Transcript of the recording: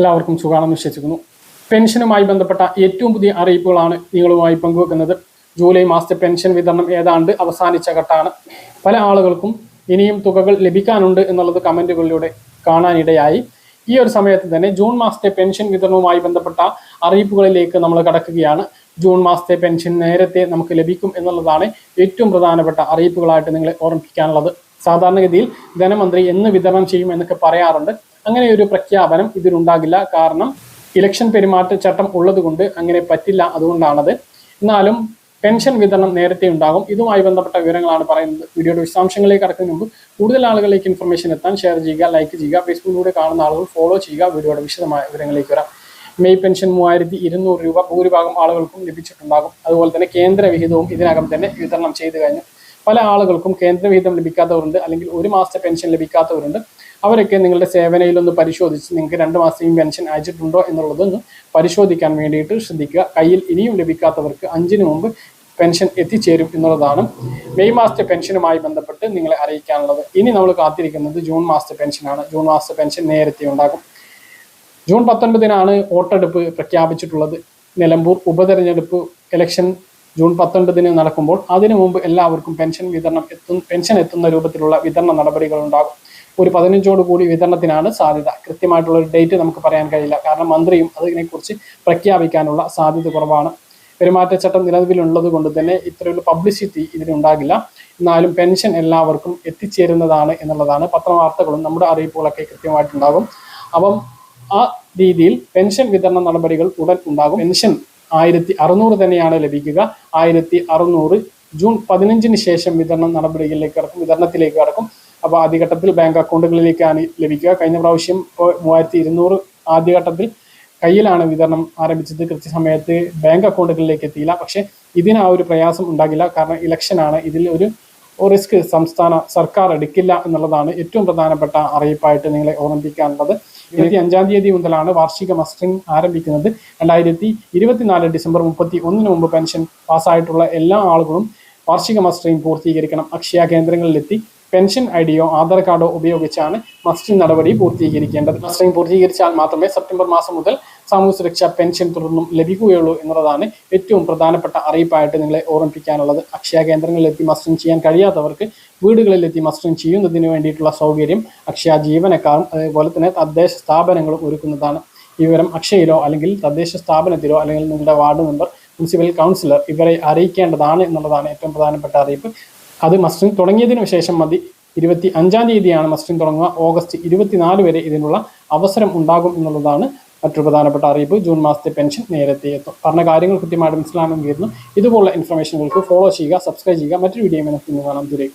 എല്ലാവർക്കും സുഖമാണെന്ന് വിശ്വസിക്കുന്നു. പെൻഷനുമായി ബന്ധപ്പെട്ട ഏറ്റവും പുതിയ അറിയിപ്പുകളാണ് നിങ്ങളുമായി പങ്കുവെക്കുന്നത്. ജൂലൈ മാസത്തെ പെൻഷൻ വിതരണം ഏതാണ്ട് അവസാനിച്ച ഘട്ടമാണ്. പല ആളുകൾക്കും ഇനിയും തുകകൾ ലഭിക്കാനുണ്ട് എന്നുള്ളത് കമന്റുകളിലൂടെ കാണാനിടയായി. ഈ ഒരു സമയത്ത് തന്നെ ജൂൺ മാസത്തെ പെൻഷൻ വിതരണവുമായി ബന്ധപ്പെട്ട അറിയിപ്പുകളിലേക്ക് നമ്മൾ കടക്കുകയാണ്. ജൂൺ മാസത്തെ പെൻഷൻ നേരത്തെ നമുക്ക് ലഭിക്കും എന്നുള്ളതാണ് ഏറ്റവും പ്രധാനപ്പെട്ട അറിയിപ്പുകളായിട്ട് നിങ്ങളെ ഓർമ്മിപ്പിക്കാനുള്ളത്. സാധാരണഗതിയിൽ ധനമന്ത്രി എന്ന് വിതരണം ചെയ്യും എന്നൊക്കെ പറയാറുണ്ട്. അങ്ങനെ ഒരു പ്രഖ്യാപനം ഇതിലുണ്ടാകില്ല. കാരണം ഇലക്ഷൻ പെരുമാറ്റച്ചട്ടം ഉള്ളതുകൊണ്ട് അങ്ങനെ പറ്റില്ല അതുകൊണ്ടാണത്. എന്നാലും പെൻഷൻ വിതരണം നേരത്തെ ഉണ്ടാകും. ഇതുമായി ബന്ധപ്പെട്ട വിവരങ്ങളാണ് പറയുന്നത്. വീഡിയോയുടെ വിശദാംശങ്ങളിലേക്ക് കടക്കുന്നതിന് മുമ്പ് കൂടുതൽ ആളുകളിലേക്ക് ഇൻഫർമേഷൻ എത്താൻ ഷെയർ ചെയ്യുക ലൈക്ക് ചെയ്യുക ഫേസ്ബുക്കിലൂടെ കാണുന്ന ആളുകൾ ഫോളോ ചെയ്യുക വീഡിയോയുടെ വിശദമായ വിവരങ്ങളിലേക്ക് വരാം. മെയ് പെൻഷൻ മൂവായിരത്തി ഇരുന്നൂറ് രൂപ ഭൂരിഭാഗം ആളുകൾക്കും ലഭിച്ചിട്ടുണ്ടാകും. അതുപോലെ തന്നെ കേന്ദ്ര വിഹിതവും ഇതിനകം തന്നെ വിതരണം ചെയ്തു കഴിഞ്ഞു. പല ആളുകൾക്കും കേന്ദ്രവിഹിതം ലഭിക്കാത്തവരുണ്ട് അല്ലെങ്കിൽ ഒരു മാസത്തെ പെൻഷൻ ലഭിക്കാത്തവരുണ്ട്. അവരൊക്കെ നിങ്ങളുടെ സേവനയിൽ ഒന്ന് പരിശോധിച്ച് നിങ്ങൾക്ക് രണ്ട് മാസത്തെയും പെൻഷൻ അയച്ചിട്ടുണ്ടോ എന്നുള്ളതൊന്ന് പരിശോധിക്കാൻ വേണ്ടിയിട്ട് ശ്രദ്ധിക്കുക. കയ്യിൽ ഇനിയും ലഭിക്കാത്തവർക്ക് അഞ്ചിന് മുമ്പ് പെൻഷൻ എത്തിച്ചേരും എന്നുള്ളതാണ് മെയ് മാസത്തെ പെൻഷനുമായി ബന്ധപ്പെട്ട് നിങ്ങളെ അറിയിക്കാനുള്ളത്. ഇനി നമ്മൾ കാത്തിരിക്കുന്നത് ജൂൺ മാസത്തെ പെൻഷനാണ്. ജൂൺ മാസത്തെ പെൻഷൻ നേരത്തെ ഉണ്ടാകും. ജൂൺ പത്തൊൻപതിനാണ് വോട്ടെടുപ്പ് പ്രഖ്യാപിച്ചിട്ടുള്ളത്. നിലമ്പൂർ ഉപതെരഞ്ഞെടുപ്പ് ഇലക്ഷൻ ജൂൺ പത്തൊൻപതിന് നടക്കുമ്പോൾ അതിനു മുമ്പ് എല്ലാവർക്കും പെൻഷൻ വിതരണം എത്തും പെൻഷൻ എത്തുന്ന രൂപത്തിലുള്ള വിതരണ നടപടികൾ ഉണ്ടാകും ഒരു പതിനഞ്ചോട് കൂടി വിതരണത്തിനാണ് സാധ്യത. കൃത്യമായിട്ടുള്ള ഒരു ഡേറ്റ് നമുക്ക് പറയാൻ കഴിയില്ല. കാരണം മന്ത്രിയും അതിനെക്കുറിച്ച് പ്രഖ്യാപിക്കാനുള്ള സാധ്യത കുറവാണ്. പെരുമാറ്റച്ചട്ടം നിലവിലുള്ളത് കൊണ്ട് തന്നെ ഇത്രയൊരു പബ്ലിസിറ്റി ഇതിനുണ്ടാകില്ല. എന്നാലും പെൻഷൻ എല്ലാവർക്കും എത്തിച്ചേരുന്നതാണ് എന്നുള്ളതാണ് പത്രവാർത്തകളും നമ്മുടെ അറിയിപ്പുകളൊക്കെ കൃത്യമായിട്ടുണ്ടാകും. അപ്പം ആ രീതിയിൽ പെൻഷൻ വിതരണ നടപടികൾ ഉടൻ ഉണ്ടാകും. പെൻഷൻ ആയിരത്തി അറുന്നൂറ് തന്നെയാണ് ലഭിക്കുക. ആയിരത്തി അറുന്നൂറ് ജൂൺ പതിനഞ്ചിന് ശേഷം വിതരണ നടപടികളിലേക്ക് കടക്കും വിതരണത്തിലേക്ക് കടക്കും. അപ്പോൾ ആദ്യഘട്ടത്തിൽ ബാങ്ക് അക്കൗണ്ടുകളിലേക്കാണ് ലഭിക്കുക. കഴിഞ്ഞ പ്രാവശ്യം മൂവായിരത്തി ഇരുന്നൂറ് ആദ്യഘട്ടത്തിൽ കയ്യിലാണ് വിതരണം ആരംഭിച്ചത്. കൃത്യസമയത്ത് ബാങ്ക് അക്കൗണ്ടുകളിലേക്ക് എത്തിയില്ല. പക്ഷേ ഇതിന് ആ ഒരു പ്രയാസം ഉണ്ടാകില്ല. കാരണം ഇലക്ഷനാണ് ഇതിൽ ഒരു റിസ്ക് സംസ്ഥാന സർക്കാർ എടുക്കില്ല എന്നുള്ളതാണ് ഏറ്റവും പ്രധാനപ്പെട്ട അറിയിപ്പായിട്ട് നിങ്ങളെ ഓർമ്മിപ്പിക്കാനുള്ളത്. ഇരുപത്തി അഞ്ചാം തീയതി മുതലാണ് വാർഷിക മസ്റ്ററിംഗ് ആരംഭിക്കുന്നത്. രണ്ടായിരത്തി ഇരുപത്തിനാല് ഡിസംബർ മുപ്പത്തി ഒന്നിന് മുമ്പ് പെൻഷൻ പാസ്സായിട്ടുള്ള എല്ലാ ആളുകളും വാർഷിക മസ്റ്ററിംഗ് പൂർത്തീകരിക്കണം. അക്ഷയ കേന്ദ്രങ്ങളിലെത്തി പെൻഷൻ ഐഡിയോ ഡിയോ ആധാർ കാർഡോ ഉപയോഗിച്ചാണ് മസ്റ്റിംഗ് നടപടി പൂർത്തീകരിക്കേണ്ടത്. മസ്റ്റിംഗ് പൂർത്തീകരിച്ചാൽ മാത്രമേ സെപ്റ്റംബർ മാസം മുതൽ സാമൂഹ്യ സുരക്ഷാ പെൻഷൻ തുടർന്നും ലഭിക്കുകയുള്ളൂ എന്നുള്ളതാണ് ഏറ്റവും പ്രധാനപ്പെട്ട അറിയിപ്പായിട്ട് നിങ്ങളെ ഓർമ്മിപ്പിക്കാനുള്ളത്. അക്ഷയ കേന്ദ്രങ്ങളിലെത്തി മസ്റ്റിംഗ് ചെയ്യാൻ കഴിയാത്തവർക്ക് വീടുകളിലെത്തി മസ്റ്റിംഗ് ചെയ്യുന്നതിന് വേണ്ടിയിട്ടുള്ള സൗകര്യം അക്ഷയ ജീവനക്കാരും അതേപോലെ തന്നെ തദ്ദേശ സ്ഥാപനങ്ങളും ഒരുക്കുന്നതാണ്. ഈ വിവരം അക്ഷയയിലോ അല്ലെങ്കിൽ തദ്ദേശ സ്ഥാപനത്തിലോ അല്ലെങ്കിൽ നിങ്ങളുടെ വാർഡ് മെമ്പർ മുനിസിപ്പൽ കൗൺസിലർ ഇവരെ അറിയിക്കേണ്ടതാണ് എന്നുള്ളതാണ് ഏറ്റവും പ്രധാനപ്പെട്ട അറിയിപ്പ്. അത് മസ്റ്ററിംഗ് തുടങ്ങിയതിനു ശേഷം മതി. ഇരുപത്തി അഞ്ചാം തീയതിയാണ് മസ്റ്ററിംഗ് തുടങ്ങുക. ഓഗസ്റ്റ് ഇരുപത്തിനാല് വരെ ഇതിനുള്ള അവസരം ഉണ്ടാകും എന്നുള്ളതാണ് മറ്റൊരു പ്രധാനപ്പെട്ട അറിയിപ്പ്. ജൂൺ മാസത്തെ പെൻഷൻ നേരത്തെ എത്തും. പറഞ്ഞ കാര്യങ്ങൾ കൃത്യമായിട്ട് മനസ്സിലാണെന്ന് കരുതുന്നു ഇതുപോലുള്ള ഇൻഫർമേഷനുകൾക്ക് ഫോളോ ചെയ്യുക സബ്സ്ക്രൈബ് ചെയ്യുക. മറ്റൊരു വീഡിയോ മനസ്സിൽ കാണാം. ദുരേ